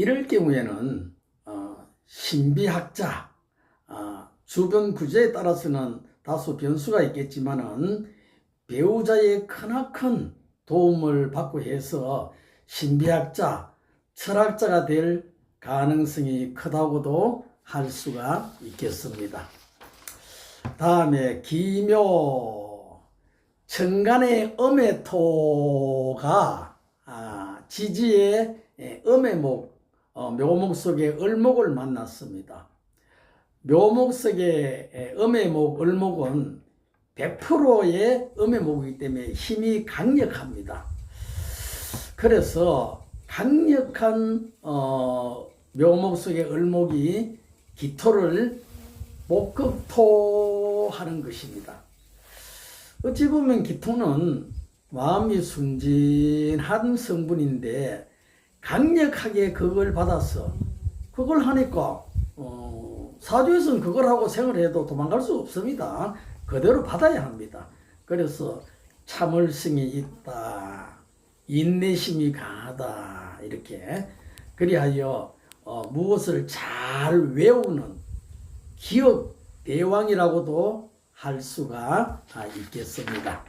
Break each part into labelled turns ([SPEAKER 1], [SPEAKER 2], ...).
[SPEAKER 1] 이럴 경우에는 어, 신비학자 아, 주변 구조에 따라서는 다소 변수가 있겠지만은 배우자의 크나큰 도움을 받고 해서 신비학자, 철학자가 될 가능성이 크다고도 할 수가 있겠습니다. 다음에 기묘 천간의 음의 토가 아, 지지의 예, 음의 목 어, 묘목 속에 을목을 만났습니다. 묘목 속의 예, 음의 목 을목은 100%의 음의 목이기 때문에 힘이 강력합니다. 그래서 강력한 어, 묘목 속의 을목이 기토를 목극토하는 것입니다. 어찌 보면 기토는 마음이 순진한 성분인데 강력하게 그걸 받아서 그걸 하니까 어, 사주에서는 그걸 하고 생활해도 도망갈 수 없습니다. 그대로 받아야 합니다. 그래서 참을성이 있다, 인내심이 강하다 이렇게 그리하여 어, 무엇을 잘 외우는 기억 대왕이라고도 할 수가 아, 있겠습니다.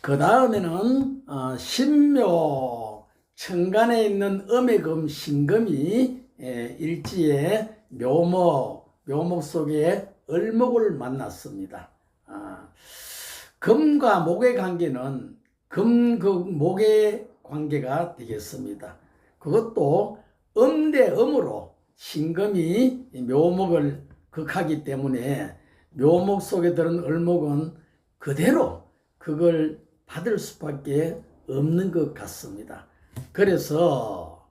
[SPEAKER 1] 그 다음에는 어, 신묘 천간에 있는 음의금 신금이 에, 일지의 묘목 묘목 속에 을목을 만났습니다. 아, 금과 목의 관계는 금, 그, 목의 관계가 되겠습니다. 그것도 음 대 음으로 신금이 묘목을 극하기 때문에 묘목 속에 들은 을목은 그대로 그걸 받을 수밖에 없는 것 같습니다. 그래서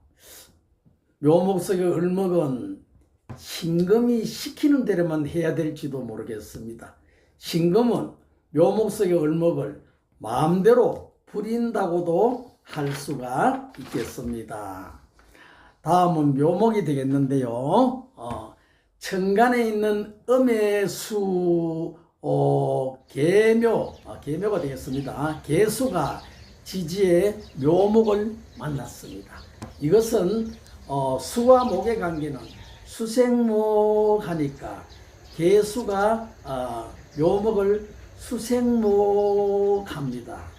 [SPEAKER 1] 묘목 속의 을목은 신금이 시키는 대로만 해야 될지도 모르겠습니다. 신금은 묘목 속의 을목을 마음대로 부린다고도 할 수가 있겠습니다. 다음은 묘목이 되겠는데요. 어, 천간에 있는 음의 수, 어, 개묘, 아, 개묘가 되겠습니다. 개수가 지지의 묘목을 만났습니다. 이것은 어, 수와 목의 관계는 수생목 하니까 개수가 어, 묘목을 수생목 합니다.